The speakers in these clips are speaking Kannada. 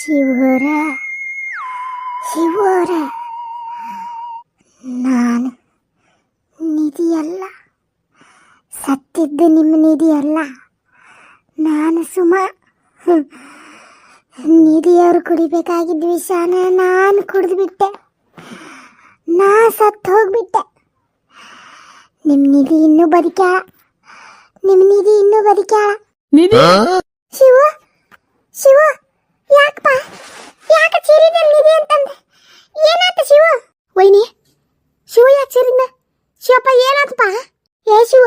ಶಿವರ ಶಿವರ. ನಾನು ನಿಧಿಯಲ್ಲ ಸತ್ತಿದ್ದು ನಿಮ್ಮ ನಿಧಿಯಲ್ಲ ನಾನು ಸುಮ. ನಿಧಿಯವರು ಕುಡಿಬೇಕಾಗಿದ್ದ ವಿಷಾನ ನಾನು ಕುಡಿದು ಬಿಟ್ಟೆ. ನಾ ಸತ್ತು ಹೋಗ್ಬಿಟ್ಟೆ. ನಿಮ್ಮ ನಿಧಿ ಇನ್ನೂ ಬದುಕ್ಯಾಳ ನಿಮ್ಮ ನಿಧಿ ಇನ್ನೂ ನಿಧಿ? ಶಿವ ಶಿವ. ಯಾಕ ಚೀರಿದಲ್ಲಿ ನಿಧಿ ಅಂತಂದೆ? ಏನಾತ ಶಿವ? ವೈನಿ, ಶಿವ ಯಾಕೆ ಚೀರಿದ್ನ? ಶಿವಪ್ಪ, ಏನಾತಪ್ಪ? ಏ ಶಿವ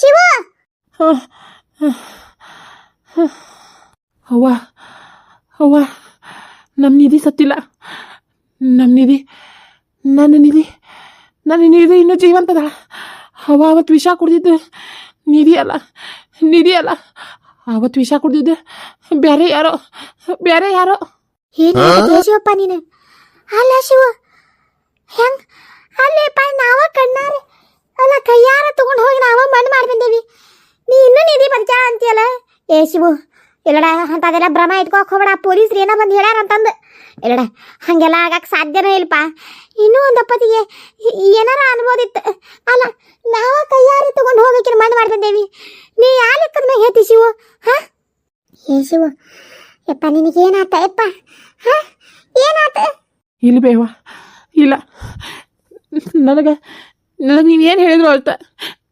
ಶಿವ! ಅವ್ವ ಅವ್ವ ನಮ್ಮ ನಿಧಿ ಸತ್ತಿಲ್ಲ. ನಮ್ಮ ನಿಧಿ, ನನ್ನ ನಿಧಿ ನನ್ನ ನಿಧಿ ಇನ್ನೂ ಜೀವಂತದ. ಅವ ಅವತ್ತು ವಿಷ ಕುಡಿದಿದ್ದು ನಿಧಿ ಅಲ್ಲ ನಿಧಿ ಅಲ್ಲ. ಅವತ್ತು ವಿಷ ಕುಡ್ದಿದ್ದೆ. ಬೇರೆ ಯಾರೋ ಬೇರೆ ಯಾರೋ. ಏನು ಶಿವಪ್ಪ ನೀನು? ಅಲ್ಲ ಶಿವ ಹೆಂಗ್? ಅಲ್ಲೇಪ್ಪ ನಾವ ಕಣ್ಣಾರೆ. ಅಲ್ಲ ಕೈಯಾರ ತಗೊಂಡು ಹೋಗಿ ನಾವ ಮಣ್ಣು ಮಾಡಿ ಬಂದೇವಿ ನೀ ಇನ್ನೂ ನಿಧಿ ಬರ್ತೀಯ ಅಂತೀಯಲ್ಲ? ಏ ಶಿವು ಎಲ್ಲಡ ಅಂತದೆಲ್ಲ ಭ್ರಮ ಇಟ್ಕೋಕ್ ಹೋಗ್ಬೇಡ. ಪೊಲೀಸ್ರು ಏನೋ ಬಂದು ಹೇಳ್ಯಾರ ಅಂತಂದು. ಎಲ್ಲಡ ಹಂಗೆಲ್ಲ ಆಗಕ್ಕೆ ಸಾಧ್ಯನೇ ಇಲ್ಲಪ್ಪ ಇನ್ನೂ ಒಂದು ಅಪ್ಪತ್ತಿಗೆ ಏನಾರ ಅನ್ಬೋದಿತ್ತು ಅಲ್ಲ ನಾವ ಕೈಯಾರೆ ತಗೊಂಡು ಹೋಗಕ್ಕೆ ಮಣ್ಣು ಮಾಡಿ ಬಂದೇವಿ ನೀ ಯಾ ಲೆಕ್ಕದ ಮ್ಯಾಗ ಹೇಳ್ತಿ ಶಿವು ಹಾ ಏ ಶಿವು ಯಪ್ಪ ನಿನಗೇನಾತ? ಯಪ್ಪ. ಹಾ? ಏನಾತ? ಇಲ್ಲ ಬೇವ. ಇಲ್ಲ. ನನಗೆ ನನಗೆ ನೀವೇನು ಹೇಳಿದ್ರು ಅಳ್ತ?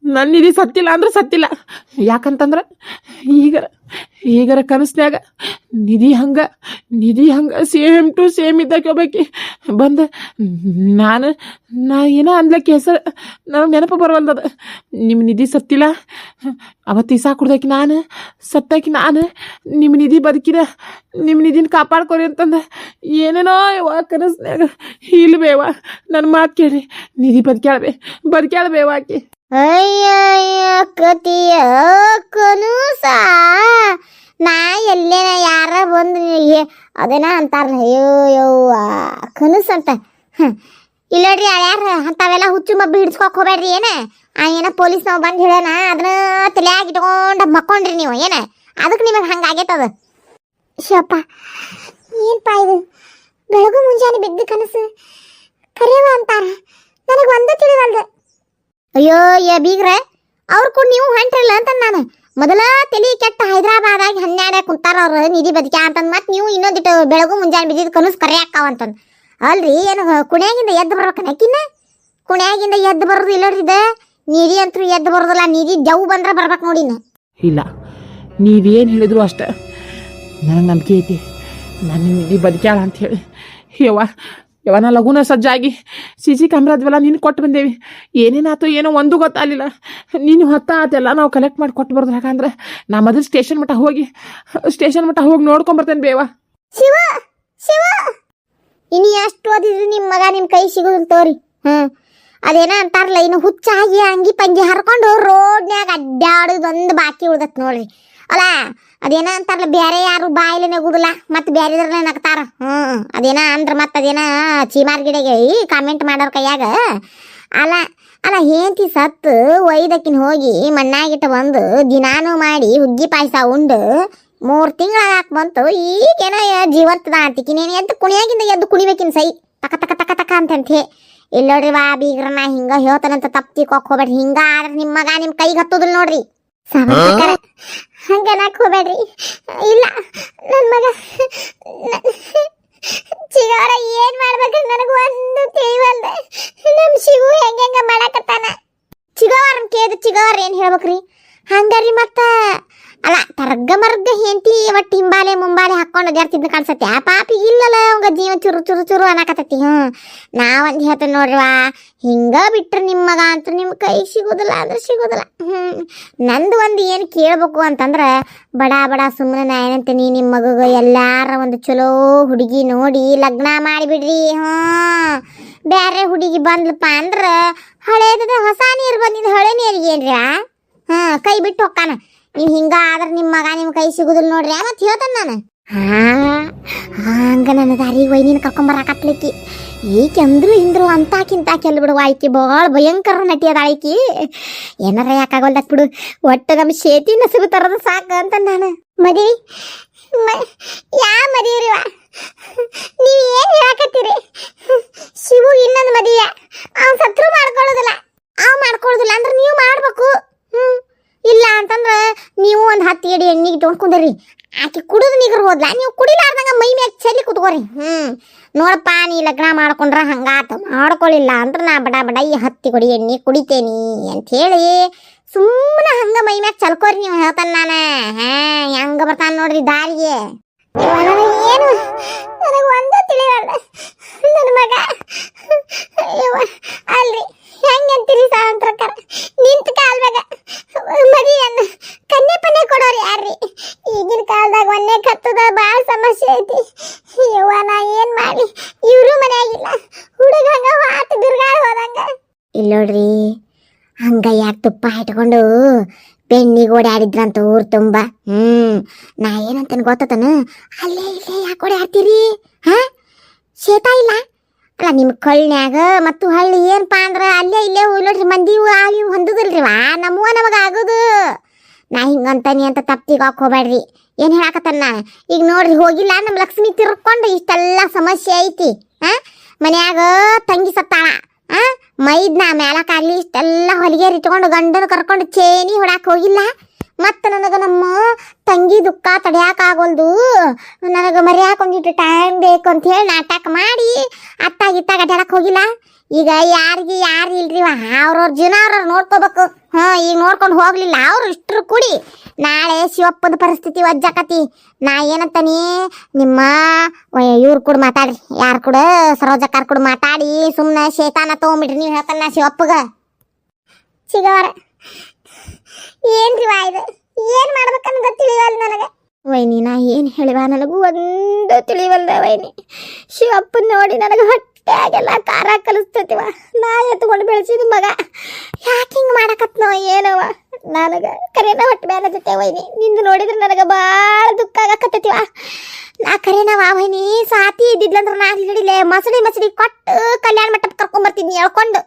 ನನ್ನ ಇದು ಸತ್ತಿಲ್ಲ ಅಂದ್ರೆ ಸತ್ತಿಲ್ಲ. ಯಾಕಂತಂದ್ರೆ ಈಗ, ಈಗರ ಕನಸ್ನ್ಯಾಗ ನಿಧಿ ಹಂಗ ನಿಧಿ ಹಂಗ ಸೇಮ್ ಟು ಸೇಮ್ ಒಬ್ಬಾಕಿ ಬಂದು, ನಾನು, ನಾ ಏನೋ ಅನ್ಲಕ್ಕೆ ಹೆಸರು ನನಗೆ ನೆನಪು ಬರವಲ್ದದ. ನಿಮ್ಮ ನಿಧಿ ಸತ್ತಿಲ್ಲ, ಅವತ್ತು ಇಸಾ ಕುಡ್ದಾಕಿ ನಾನು, ಸತ್ತಾಕಿ ನಾನು ನಿಮ್ಮ ನಿಧಿ ಬದುಕಿದ ನಿಮ್ಮ ನಿಧಿನ ಕಾಪಾಡ್ಕೊರಿ ಅಂತಂದ. ಏನೇನೋ ಯವ್ವ ಕನಸ್ನಾಗ ಇಲ್ಲ ಬೇವ ನನ್ನ ಮಾತು ಕೇಳಿ ನಿಧಿ ಬದುಕ್ಯಾಳ್ಬೇ ಬದುಕ್ಯಾಳ್ಬೇವ ಆಕಿ. ಅಯ್ಯಯ್ಯ, ಕತಿಯ ಕನೂಸ. ನಾ ಎಲ್ಲೇನ ಯಾರ ಬಂದು ಅದೇನ ಅಂತಾರ ಅಯ್ಯೋ ಯವ್ವ ಕನಸು ಅಂತ. ಇಲ್ಲಡ್ರಿ ಯಾರ ಅಂತಾವೆಲ್ಲ ಹುಚ್ಚು ಮಬ್ಬಿ ಹಿಡ್ಸ್ಕೊಕ್ ಹೋಗ್ಬೇಡ್ರಿ, ಏನ? ಆ, ಏನ ಪೊಲೀಸ್ ನಾವು ಬಂದು ಹೇಳೋಣ, ಅದನ್ನ ತಲೆಯಾಗ ಇಟ್ಕೊಂಡು ಮಕ್ಕೊಂಡ್ರಿ ನೀವು, ಏನ? ಅದಕ್ಕೆ ನಿಮಗೆ ಹಂಗಾಗೈತದ ಶಪ್ಪ ಏನಪ್ಪ ಇದು? ಬೆಳಗು ಮುಂಜಾನೆ ಬಿದ್ದ ಕನಸು. ಕರೆಯವ ಅಂತಾರ. ನನಗೆ ಒಂದು ತಿಳಿವಲ್ದು. ಅಯ್ಯೋ ಯ ಬೀಗ್ರೆ, ಅವ್ರ ಕೂಡ ನೀವು ಹೊಂಟ್ರಲ್ಲ ಅಂತ ನಾನು. ಮೊದಲ ತಲಿ ಕೆಟ್ಟ ಹೈದರಾಬಾದಾಗ ಹನ್ನೆರಡ ಕುಂತಾರ ಅವ್ರ ನಿಧಿ ಬದುಕ್ಯಾ ಅಂತಂದ್ ಮತ್ತೆ ನೀವು ಇನ್ನೊಂದಿಟ್ಟು ಬೆಳಗು ಮುಂಜಾನೆ ಬಿದ್ದಿದ್ದು ಕನಸು ಕರೆ ಹಾಕಾವ ಅಂತಂದ್. ಅಲ್ರಿ, ಏನು ಕುಣ್ಯಾಗಿಂದ ಎದ್ದು ಬರ್ಬೇಕನ ಕಿನ್ನ ಕುಣ್ಯಾಗಿಂದ ಎದ್ದು ಬರೋದು ಇಲ್ಲಡ್ರಿ ಇದ. ನಿಧಿ ಅಂತೂ ಎದ್ದು ಬರೋದಿಲ್ಲ, ನಿಧಿ ಜವ್ ಬಂದ್ರೆ ಬರ್ಬೇಕು ನೋಡಿ. ಇಲ್ಲ ನೀವೇನು ಹೇಳಿದ್ರು ಅಷ್ಟೆ. ನನಗೆ ನಂಬಿಕೆ ಐತಿ. ನನ್ನ ನಿಧಿ ಬದುಕ್ಯಾಳ ಅಂತ ಹೇಳಿ. ಯವ್ವ ಯವ್ವ ನಾ ಲಘುನ ಸಜ್ಜಾಗಿ ಸಿ ಸಿ ಕ್ಯಾಮ್ರಾದ್ವೆಲ್ಲ ನೀನು ಕೊಟ್ಟು ಬಂದೇವಿ. ಏನೇನಾಯ್ತು ಏನೋ ಒಂದು ಗೊತ್ತಾಗಲಿಲ್ಲ. ನೀನು ಹೊತ್ತ ಆತೆಲ್ಲ ನಾವು ಕಲೆಕ್ಟ್ ಮಾಡಿ ಕೊಟ್ಟು ಬರ್ದು. ಯಾಕಂದ್ರೆ ನಾ ಮೊದಲು ಸ್ಟೇಷನ್ ಮಟ್ಟ ಹೋಗಿ ಸ್ಟೇಷನ್ ಮಟ್ಟ ಹೋಗಿ ನೋಡ್ಕೊಂಬರ್ತೇನೆ ಬೇವ. ಶಿವ ಶಿವ! ಇನ್ನು ಎಷ್ಟು ಓದಿದ್ರು ನಿಮ್ಮ ಮಗ ನಿಮ್ಮ ಕೈ ಸಿಗುದಿಲ್ಲ ತೋರಿ. ಹ್ಮ್ ಅದೇನ ಅಂತಾರಲ್ಲ ಇನ್ನು ಹುಚ್ಚಾಗಿ ಅಂಗಿ ಪಂಗಿ ಹರ್ಕೊಂಡು ರೋಡ್ನ್ಯಾಗ ಅಡ್ಡಾಡೋದೊಂದು ಬಾಕಿ ಉಳ್ದತ್ ನೋಡ್ರಿ. ಅಲ್ಲ, ಅದೇನ ಅಂತಾರಲ್ಲ ಬೇರೆ ಯಾರು ಬಾಯಿಲೆ ನಗುದಿಲ್ಲ, ಮತ್ತೆ ಬೇರೆದ್ರಲ್ಲೇ ನಗ್ತಾರ. ಹ್ಮ್, ಅದೇನ ಅಂದ್ರ ಮತ್ತೆ ಅದೇನ ಚೀಮಾರ್ ಗಿಡಗೆ ಕಾಮೆಂಟ್ ಮಾಡೋರ್ ಕೈಯಾಗ. ಅಲ್ಲ ಅಲ್ಲ ಹೇಂತಿ ಸತ್ತು ಒಯ್ದಕ್ಕಿನ ಹೋಗಿ ಮಣ್ಣಾಗಿಟ್ಟ ಬಂದು ದಿನಾನು ಮಾಡಿ ಹುಗ್ಗಿ ಪಾಯಸ ಉಂಡು, ಮೂರು ತಿಂಗಳ ಹಾಕ್ ಬಂತು, ಈಗೇನೋ ಜೀವಂತದ ಅಂತಿಕಿನೇನು ಎದ್ದು ಕುಣಿಯಾಗಿಂದ ಎದ್ದು ಕುಣಿಬೇಕಿನ ಸೈ. ತಕ ತಕ ತಕ ತಕ ಅಂತಂತೆ. ಇಲ್ಲೋಡ್ರಿ ವಾ ಬೀಗ್ರ ನಾ ಹಿಂಗ ಹೇಳ್ತಾನಂತ ತಪ್ತಿ ಕೊಕ್ ಹೋಗ್ಬೇಡ್ರಿ. ಹಿಂಗ ಆದ್ರೆ ನಿಮ್ಮ ಮಗ ನಿಮ್ಮ ಕೈಗೆ ಹತ್ತುದಿಲ್ಲ ನೋಡ್ರಿ. ಹಂಗ ನಾಕ್ ಹೋಗ್ಬೇಡ್ರಿ. ಇಲ್ಲ ನನ್ ಮಗ ಚಿಗಾರ ಏನ್ ಮಾಡ್ಬೇಕು ನನಗೆ ಒಂದು ತಿಳಿವಲ್ದ. ನಮ್ ಶಿವು ಹೆಂಗ ಹೆಂಗ ಮಾಡಕತ್ತಾನ. ಚಿಗವರನ್ ಕೇದ ಚಿಗವರ್ ಏನ್ ಹೇಳ್ಬೇಕ್ರಿ? ಹಂಗಾರಿ ಮತ್ತ ಅಲ್ಲ, ತರ್ಗ ಮರ್ಗ ಹೆಂಡತಿ ಒಟ್ಟು ಹಿಂಬಾಲೆ ಮುಂಬಾಲೆ ಹಾಕೊಂಡು ಅದ್ಯಾರ್ತಿದ್ನ ಕಾಣಿಸತ್ತೆ. ಆ ಪಾಪಿ ಇಲ್ಲಲ್ಲ, ಅವಂಗ ಜೀವ ಚುರು ಚುರು ಚುರು ಅನ್ನಕತ್ತತಿ, ಹ್ಞೂ. ನಾವಂದು ಹೇಳ್ತೇನೆ ನೋಡ್ರಿವಾ, ಹಿಂಗ ಬಿಟ್ರೆ ನಿಮ್ಮ ಮಗ ಅಂತೂ ನಿಮ್ಮ ಕೈ ಸಿಗೋದಿಲ್ಲ ಅಂದ್ರೆ ಸಿಗೋದಿಲ್ಲ, ಹ್ಞೂ. ನಂದು ಒಂದು ಏನು ಕೇಳ್ಬೇಕು ಅಂತಂದ್ರೆ, ಬಡ ಬಡ ಸುಮ್ಮನೆ ನಾ ನೀ ನಿಮ್ಮ ಮಗಗ ಎಲ್ಲಾರ ಒಂದು ಚಲೋ ಹುಡುಗಿ ನೋಡಿ ಲಗ್ನ ಮಾಡಿಬಿಡ್ರಿ, ಹ್ಞೂ. ಬೇರೆ ಹುಡುಗಿ ಬಂದ್ಲಪ್ಪ ಅಂದ್ರೆ ಹಳೇದ ಹೊಸ ನೀರು ಬಂದಿದ್ದು ಹಳೆ ನೀರಿಗೆ ಏನ್ರಿ ಹಾ ಕೈ ಬಿಟ್ಟು ಹೊಕ್ಕಾನ ನೀವು ಹಿಂಗ ಆದ್ರೆ ನಿಮ್ಮ ಮಗ ನಿಮ್ಮ ಕೈ ಸಿಗುದಿಲ್ಲ ನೋಡ್ರಿ. ಮತ್ತೆ ಹೇಳ್ತಾನ ನಾನು. ಹಂಗ ನನ್ನ ದಾರಿಗೆ ವೈನಿನ ಕರ್ಕೊಂಬರಾಕತ್ಲಿಕ್ಕಿ ಈಕೆ ಅಂದ್ರು ಇಂದ್ರು ಅಂತಾಕಿಂತ ಕೆಲ್ ಬಿಡುವ ಆಯ್ಕೆ. ಭಾಳ ಭಯಂಕರ ನಟಿ ಅದ ಆಯ್ಕಿ. ಏನಾರ ಯಾಕಾಗಲ್ದಕ್ ಬಿಡು. ಒಟ್ಟು ನಮ್ಮ ಶೇತಿ ನಸುಗು ತರದ ಸಾಕು ಅಂತ ನಾನು. ಮದುವೆ? ಮ ಯಾ ಮದುವೆ ನೀವ್ ಏನ್ ಹೇಳಕತ್ತೀರಿ? ಶಿವು ಇನ್ನೊಂದು ಮದುವೆ ಆ ಸತ್ರು ಮಾಡ್ಕೊಳ್ಳೋದಿಲ್ಲ ಅವ್ ಮಾಡ್ಕೊಳ್ಳೋದಿಲ್ಲ ಅಂದ್ರೆ ನೀವು ಮಾಡ್ಬೇಕು ಹ್ಮ್ ಇಲ್ಲ ಅಂತಂದ್ರ ನೀವು ಒಂದ್ ಹತ್ತು ಎಡಿ ಎಣ್ಣಿಗೆ ಇಟ್ಕೊಂಡ್ ಆಕೆ ಕುಡಿದು ನಿಗರ್ ಹೋದ್ಲ. ನೀವು ಕುಡಿಲಾರ್ದಂಗ ಮೈ ಮ್ಯಾಗ ಚೆಲ್ಲಿ ಕುತ್ಕೋರಿ. ಹ್ಮ್. ನೋಡಪ್ಪ, ನೀ ಲಗ್ನ ಮಾಡ್ಕೊಂಡ್ರ ಹಂಗಾತ. ಮಾಡ್ಕೊಳ್ಳಿಲ್ಲ ಅಂದ್ರ ನಾ ಬಡ ಬಡ ಈ ಹತ್ತಿ ಕೊಡಿ, ಎಣ್ಣೆ ಕುಡಿತೇನಿ ಅಂತ ಹೇಳಿ ಸುಮ್ಮನೆ ಹಂಗ ಮೈ ಮ್ಯಾಗ ಚಲ್ಕೋರಿ ನೀವು ಹೇಳ್ತಾನ ನಾನ. ಹಾ, ಹೆಂಗ ಬರ್ತಾನ ನೋಡ್ರಿ ದಾರಿಗೆ. ಏನು ನನಗೆ ಒಂದು ತಿಳಿಯಲ್ಲ ನನ್ನ ಮಗ. ಯವ್ವ, ಅಲ್ರಿ ಹೆಂಗೆ ಅಂತೀರಿ ಸಾವಂತ್ರಕಾರ ನಿಂತ ಕಾಲ್ದಾಗ ಮದುವೆಯನ್ನು ಕನ್ನೆ ಪನ್ನೆ ಕೊಡೋರು ಯಾರ್ರಿ? ಈಗಿನ ಕಾಲದಾಗ ಒಂದೇ ಕತ್ತದ ಭಾಳ ಸಮಸ್ಯೆ ಐತಿ. ಯವ್ವ ನಾ ಏನು ಮಾಡಿ ಇವರು ಮನೆಯಾಗಿಲ್ಲ. ಹುಡುಗ ವಾತ ಹಾತು ಬಿರ್ಗಾಳ ಹೋದಂಗ. ಇಲ್ಲ ನೋಡ್ರಿ ಹಂಗ ಯಾಕೆ ತುಪ್ಪ ಇಟ್ಕೊಂಡು ಬೆನ್ನಿಗೆ ಓಡಾಡಿದ್ರಂತ ಊರ್ ತುಂಬ. ಹ್ಮ್. ನಾ ಏನಂತೇನು ಗೊತ್ತತನ? ಅಲ್ಲೇ ಇಲ್ಲೇ ಯಾಕೆ ಓಡಾಡ್ತೀರಿ ಹಾ? ಶೇತ ಇಲ್ಲ? ಅಲ್ಲ ನಿಮ್ಮ ಕಳ್ನ್ಯಾಗ ಮತ್ತು ಹಳ್ಳಿ ಏನಪ್ಪ ಅಂದ್ರೆ ಅಲ್ಲೇ ಇಲ್ಲೇ ನೋಡ್ರಿ, ಮಂದಿ ಆಗಿ ಹೊಂದುದಿಲ್ರಿ ವಾ. ನಮ್ಮವ ನಮಗ ಆಗೋದು. ನಾ ಹಿಂಗಂತಾನಿ ಅಂತ ತಪ್ಪಿಗೆ ಹೋಗ್ಬೇಡ್ರಿ ಏನು ನಾನು ಈಗ ನೋಡ್ರಿ, ಹೋಗಿಲ್ಲ ನಮ್ಮ ಲಕ್ಷ್ಮಿ ತಿರ್ಕೊಂಡು ಇಷ್ಟೆಲ್ಲ ಸಮಸ್ಯೆ ಐತಿ. ಹಾ? ಮನ್ಯಾಗ ತಂಗಿ ಸತ್ತಾಳ. ಆ? ಮೈದ್ನ ಮೇಲಕ್ಕಾಗ್ಲಿ ಇಷ್ಟೆಲ್ಲ ಹೊಲಿಗೆ ಇಟ್ಕೊಂಡು ಗಂಡನ ಕರ್ಕೊಂಡು ಚೇನಿ ಹೊಡಕ್ಕೆ ಹೋಗಿಲ್ಲ? ಮತ್ತ ನನಗೆ ನಮ್ಮ ತಂಗಿ ದುಃಖ ಆಗೋಲ್ದು ನನಗ ಮರ್ಯಾಕ ಒಂದಿಟ್ಟು ಟೈಮ್ ಬೇಕು ಅಂತ ಹೇಳಿ ನಾಟಕ ಮಾಡಿ ಅತ್ತಾಗ ಇತ್ತಾಗ ಅಡ್ಯಾಡಕ್ ಹೋಗಿಲ್ಲ. ಈಗ ಯಾರಿಗೆ ಯಾರು ಇಲ್ರಿ? ಅವ್ರವ್ರ ಜೀವನ ಅವ್ರವ್ರು ನೋಡ್ಕೋಬೇಕು. ಹಾ ಈಗ ನೋಡ್ಕೊಂಡು ಹೋಗಲಿಲ್ಲ. ಅವ್ರು ಇಷ್ಟರು ಕೂಡಿ ನಾಳೆ ಶಿವಪ್ಪದ ಪರಿಸ್ಥಿತಿ ವಜ್ಜಾಕತಿ. ನಾ ಏನಂತಾನಿ, ನಿಮ್ಮ ಇವ್ರು ಕೂಡ ಮಾತಾಡ್ರಿ. ಯಾರು ಕೂಡ, ಸರೋಜಕ್ಕಾರ ಕೂಡ ಮಾತಾಡಿ ಸುಮ್ಮನೆ ಶೇತಾನ ತಗೊಂಬಿಡ್ರಿ, ನೀವು ಹೇಳ್ತಾನ ಶಿವಪ್ಪಗ. ಸಿಗವರ ಏನ್ರಿ ವಾ ಇದು? ಏನ್ ಮಾಡ್ಬೇಕನ್ನ ತಿಳಿವಲ್ಲ ನನಗೆ. ವೈನಿ, ನಾ ಏನು ಹೇಳಿವ ನನಗೂ ಒಂದು ತಿಳಿವಲ್ದ ವೈನಿ. ಶಿವಪ್ಪನ ನೋಡಿ ನನಗೆ ಹೊಟ್ಟೆಗೆಲ್ಲ ಖಾರ ಕಲಿಸ್ತೈತಿವ ನಾ ಎತ್ಕೊಂಡು ಬೆಳೆಸಿದ ಮಗ. ಯಾಕೆ ಹಿಂಗೆ ಮಾಡಕತ್ನವ ಏನವ ನನಗೆ ಕರೆನ ಹೊಟ್ಟೆ ಮೇಲೆ ಜೊತೆ ಒಯ್ನಿ ನಿಂದು ನೋಡಿದ್ರೆ ನನಗೆ ಭಾಳ ದುಃಖ ಆಗಕತ್ತೈತಿವ ನಾ ಕರೆನವ ವೈನಿ ಸಾತಿ ಇದ್ದಿದ್ಲಂದ್ರೆ ನಾ ಹಿಡಿಲೆ ಮಸಡಿ ಮಸಡಿ ಕೊಟ್ಟು ಕಲ್ಯಾಣ ಮಂಟಪ ಕರ್ಕೊಂಬರ್ತಿದ್ನಿ ಹೇಳ್ಕೊಂಡು.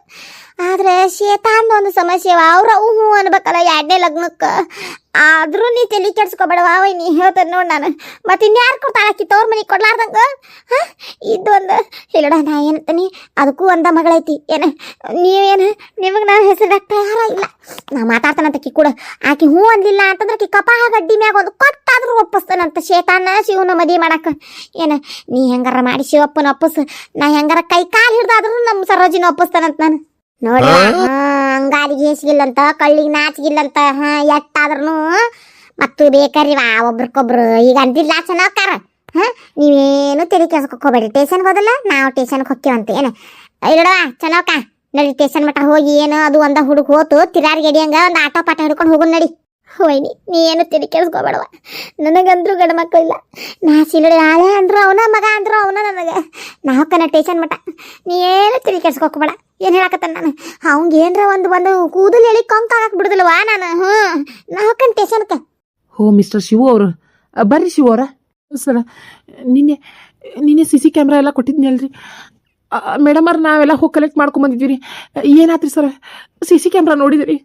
ಆದ್ರೆ ಶೇತ ಅನ್ನೋ ಒಂದು ಸಮಸ್ಯೆ ಅವ್ರ ಹೂ ಅನ್ಬೇಕಲ್ಲ ಎರಡನೇ ಲಗ್ನಕ್ಕೆ. ಆದ್ರೂ ನೀ ತಲೆ ಕೆಡ್ಸ್ಕೊಬೇಡವ ನೀ ಹೇಳ್ತಾನೆ ನೋಡಿ ನಾನು. ಮತ್ತೆ ಇನ್ಯಾರು ಕೊಡ್ತಾಳ ತೋರ್ ಮನೆಗೆ ಕೊಡ್ಲಾರ್ದಂಗ? ಇದೊಂದು ಹೇಳಡ ನಾ ಏನಂತಾನಿ ಅದಕ್ಕೂ ಒಂದ ಮಗಳೈತಿ. ಏನ, ನೀವೇನು, ನಿಮಗೆ ನಾನು ಹೆಸರು ಯಾರ ಇಲ್ಲ ನಾ ಮಾತಾಡ್ತಾನಂತ ಕಿ ಕೂಡ, ಆಕಿ ಹೂ ಅಂದಿಲ್ಲ ಅಂತಂದ್ರೆ ಆಕಿ ಕಪಾಹ ಗಡ್ಡಿ ಮ್ಯಾಗ ಒಂದು ಕೊಟ್ಟಾದ್ರೂ ಒಪ್ಪಿಸ್ತಾನಂತ ಶೇತಾನ, ಶಿವನ ಮದಿ ಮಾಡಾಕ? ಏನು ನೀ ಹೆಂಗಾರ ಮಾಡಿ ಶಿವಪ್ಪನ ಒಪ್ಪಸ್ ನಾ ಹೆಂಗಾರ ಕೈ ಕಾಲು ಹಿಡ್ದಾದ್ರೂ ನಮ್ಮ ಸರೋಜಿನ ಒಪ್ಪಿಸ್ತಾನಂತ ನಾನು. ನೋಡಿ ಅಂಗಾಲಿಗೆ ಹೇಸಿಗಿಲ್ಲಂತ ಕಳ್ಳಿಗೆ ನಾಚಿಗಿಲ್ಲಂತ ಹಾ ಎಟ್ಟಾದ್ರೂ ಮತ್ತು ಬೇಕಾರಿ ವಾ ಒಬ್ರಿಗೊಬ್ರು ಈಗ ಅಂದಿಲ್ಲ ಚೆನ್ನಾಕಾರ ಹಾ ನೀವೇನು ತಲೆ ಕೆಲ್ಸಕ್ಕೆ ಹೋಗ್ಬೇಡಿ ಟೇಷನ್ಗೆ ಹೋದಲ್ಲ ನಾವು ಟೇಷನ್ಗೆ ಹೋಗ್ತೀವಂತ ಏನು? ಇಲ್ಲಡವಾ ಚೆನ್ನಾಗ ನಡಿ ಟೇಷನ್ ಮಟ್ಟ ಹೋಗಿ ಏನು ಅದು ಒಂದ ಹುಡುಗ ಹೋತು ತಿರಾರಿಗೆ ಗಡಿಯಂಗ ಒಂದು ಆಟೋ ಪಾಠ ಹಿಡ್ಕೊಂಡು ಹೋಗು ನಡಿ. ಹೋಯ್ನಿ ನೀ ಏನು ತಿಳಿ ಕೆಲ್ಸ್ಕೊಬೇಡವ ನನಗಂದ್ರೂ ಗಂಡ ಮಕ್ಕಳು ಇಲ್ಲ. ನಾ ಸೀಲಡಿ ಆಳೆ ಅಂದ್ರು ಅವನ, ಮಗ ಅಂದ್ರು ಅವನ ನನಗೆ. ನಾವು ಕನ್ನ ಟೇಷನ್ ಮಟ್ಟ. ನೀ ಏನು ತಿಳಿ ಕೆಲ್ಸ್ಕೊಬೇಡ ಏನು ಹೇಳಕತ್ತಾನ ನಾನು? ಅವಂಗ ಏನ್ರ ಒಂದು ಬಂದು ಕೂದಲು ಹೇಳಿ ಕಂಕ ಆಗಕ್ ಬಿಡುದಿಲ್ವಾ ನಾನು? ಹ್ಞೂ ಕಣ್ ಟೇಷನ್ ಟೇಷನ್ಕ ಹೋ ಮಿಸ್ಟರ್ ಶಿವು ಅವರು. ಬರ್ರಿ ಶಿವು ಅವರ. ಸರ, ನಿನ್ನೆ ನಿನ್ನೆ ಸಿ ಸಿ ಕ್ಯಾಮ್ರಾ ಎಲ್ಲ ಕೊಟ್ಟಿದ್ನಲ್ರಿ ಮೇಡಮ್ ಅವ್ರು ನಾವೆಲ್ಲ ಹೋಗಿ ಕಲೆಕ್ಟ್ ಮಾಡ್ಕೊಂಬಂದಿದ್ವಿ ರೀ ಏನಾತ್ರಿ ಸರ್? ಸಿ ಸಿ ಕ್ಯಾಮ್ರಾ ನೋಡಿದ್ರಿ.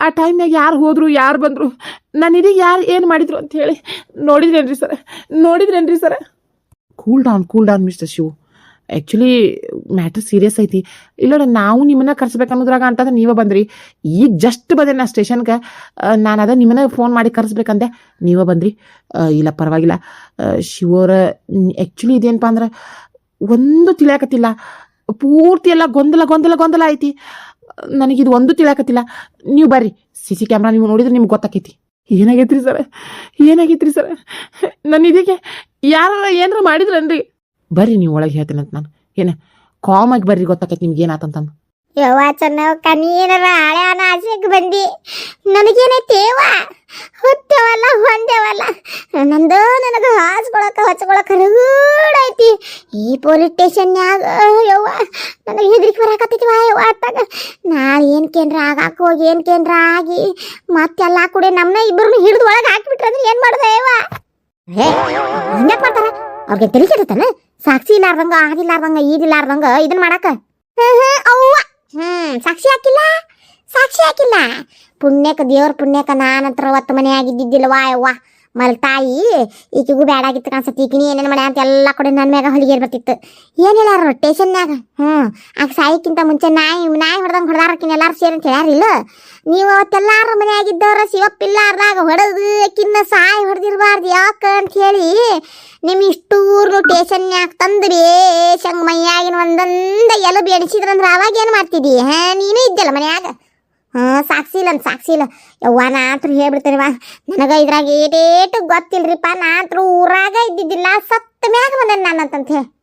ಆ ಟೈಮ್ನಾಗ ಯಾರು ಹೋದರು, ಯಾರು ಬಂದರು, ನಾನು ಇದೀಗ ಯಾರು ಏನು ಮಾಡಿದ್ರು ಅಂತ ಹೇಳಿ ನೋಡಿದ್ರೇನ್ರಿ sir? ನೋಡಿದ್ರೇನ್ರಿ sir? Cool down cool down mister Shiv. Actually matter serious ಐತಿ. ಇಲ್ಲ ನಾವು ನಿಮ್ಮನ್ನ ಕರ್ಸ್ಬೇಕನ್ನೋದ್ರಾಗ ಅಂತಂದ್ರೆ ನೀವೇ ಬಂದ್ರಿ. ಈಗ ಜಸ್ಟ್ ಬಂದೆ ನಾ ಸ್ಟೇಷನ್ಗೆ. ನಾನು ಅದ ನಿಮ್ಮನ್ನ ಫೋನ್ ಮಾಡಿ ಕರೆಸ್ಬೇಕಂದೆ. ನೀವೇ ಬಂದ್ರಿ. ಇಲ್ಲ, ಪರವಾಗಿಲ್ಲ. ಶಿವರ ಆ್ಯಕ್ಚುಲಿ ಇದೇನಪ್ಪ ಅಂದ್ರೆ, ಒಂದು ತಿಳಿಯಾಕತ್ತಿಲ್ಲ. ಪೂರ್ತಿ ಎಲ್ಲ ಗೊಂದಲ ಗೊಂದಲ ಗೊಂದಲ ಐತಿ. ನನಗಿದು ಒಂದು ತಿಳಿಯಾಕತ್ತಿಲ್ಲ ನೀವು ಬರ್ರಿ. ಸಿ ಸಿ ಕ್ಯಾಮ್ರಾ ನೀವು ನೋಡಿದ್ರೆ ನಿಮ್ಗೆ ಗೊತ್ತಾಕೈತಿ. ಏನಾಗೈತ್ರಿ ಸರ್? ಏನಾಗೈತ್ರಿ ಸರ್? ನನ್ನ ಇದಕ್ಕೆ ಯಾರ ಏನಾರ ಮಾಡಿದ್ರನ್ರಿ ಬರ್ರಿ ನೀವು ಒಳಗೆ ಹೇಳ್ತೇನಂತ ನಾನು. ಏನು ಕಾಮಾಗಿ ಬರ್ರಿ ಗೊತ್ತಾಕೈತಿ ನಿಮ್ಗೆ ಏನಾತಂತಂದು. ಯವ್ವ ಚೆನ್ನವಕ್ಕ ನೀನಾರ ಹಳೆ ಆಸೆಗೆ ಬಂದಿ? ನನಗೇನೈತಿ ಯವ್ವ? ಹೊತ್ತೇವಲ್ಲ ಹೊಂದೇವಲ್ಲ ನಂದು ನನಗೆ ಹಾಸ್ಕೊಳಕ ಹಚ್ಕೊಳಕ ಐತಿ. ಈ ಪೊಲೀಸ್ ಸ್ಟೇಷನ್ಯಾಗ ಯವ್ವ, ನನಗೆ ಹೆದರಿಕೆ ಬರಾಕತ್ತೈತಿ ವಾ ಯವ್ವ ಅತ್ತಾಗ. ನಾಳೆ ಏನು ಕೇಂದ್ರ ಆಗಾಕ ಹೋಗಿ, ಏನು ಕೇಂದ್ರ ಆಗಿ, ಮತ್ತೆಲ್ಲ ಕೂಡ ನಮ್ಮನ್ನ ಇಬ್ಬರನ್ನ ಹಿಡಿದು ಒಳಗೆ ಹಾಕಿಬಿಟ್ರೆ ಅಂದ್ರೆ ಏನು ಮಾಡ್ದೆ ಯವ್ವ? ಹೇ ಹಿಂಗ್ಯಾಕ್ ಮಾಡ್ತಾರ? ಅವ್ರಿಗೆ ತಲೆ ಕೆಡುತ್ತಾನ ಸಾಕ್ಷಿ ಇಲ್ಲಾರ್ದಂಗ, ಆಗಿಲ್ಲಾರ್ದಂಗ ಈದಿಲ್ಲಾರ್ದಂಗ ಇದನ್ನ ಮಾಡಾಕ ಅವ್ವ. ಹ್ಮ್ ಸಾಕ್ಷಿ ಹಾಕಿಲ್ಲ? ಸಾಕ್ಷಿ ಹಾಕಿಲ್ಲ. ಪುಣ್ಯಕ ದೇವ್ರ ಪುಣ್ಯಕ ನಾನಂತರ ಅವತ್ತು ಮನೆ ಆಗಿದ್ದಿದ್ದಿಲ್ವಾ ಯವ್ವ? ಮಲ್ತಾಯಿ ಈಕಿಗೂ ಬ್ಯಾಡಾಗಿತ್ತು ಕಾಣಿಸತ್ತೆ. ಈಕಿನ ಏನೇನು ಮಾಡ್ಯ ಅಂತ ಎಲ್ಲ ಕಡೆ ನನ್ನ ಮ್ಯಾಗ ಹೊಲಿಗೆ ಬರ್ತಿತ್ತು. ಏನು ಹೇಳಾರ ಹ್ಞೂ. ಆಗ ಸಾಯಕ್ಕಿಂತ ಮುಂಚೆ ನಾಯಿ ನಾಯಿ ಹೊಡೆದಂಗೆ ಹೊಡೆದಾರಕಿನ ಎಲ್ಲಾರು ಸೇರಿ ಅಂತ ಹೇಳ್ಯಾರಿಲ್ಲ ನೀವು ಅವತ್ತೆಲ್ಲಾರ ಮನೆಯಾಗಿದ್ದವ್ರ ಶಿವಪ್ಪಿಲ್ಲಾರ್ದಾಗ ಹೊಡೆದು ಕಿನ್ನ ಸಾಯಿ ಹೊಡೆದಿರಬಾರ್ದು ಯಾಕೆ ಅಂತ ಹೇಳಿ ನಿಮ್ಮ ಇಷ್ಟೂರು ಟೇಷನ್ಯಾಗ ತಂದು ಬೇಷಂಗ್ ಮೈಯಾಗಿನ ಒಂದೊಂದ ಎಲಬು ಎಣಿಸಿದ್ರಂದ್ರೆ ಅವಾಗ ಏನು ಮಾಡ್ತಿದ್ದಿ ಹಾಂ, ನೀನು ಇದ್ದಲ್ಲ ಮನ್ಯಾಗ. ಹಾ ಸಾಕ್ಷಿ ಅಂತ ಸಾಕ್ಷಿ ಇಲ್ಲ. ಯವ್ವ, ನಾ ಅಂತೂ ವಾ. ನನಗ ಇದ್ರಾಗ ಏಟೇಟು ಗೊತ್ತಿಲ್ರಿಪ್ಪ, ನಾ ಅಂತೂ ಊರಾಗ ಇದ್ದಿದ್ದಿಲ್ಲ ಸತ್ತ ಮ್ಯಾಗ ನಾನು ಅಂತಂತ ಹೇಳಿ.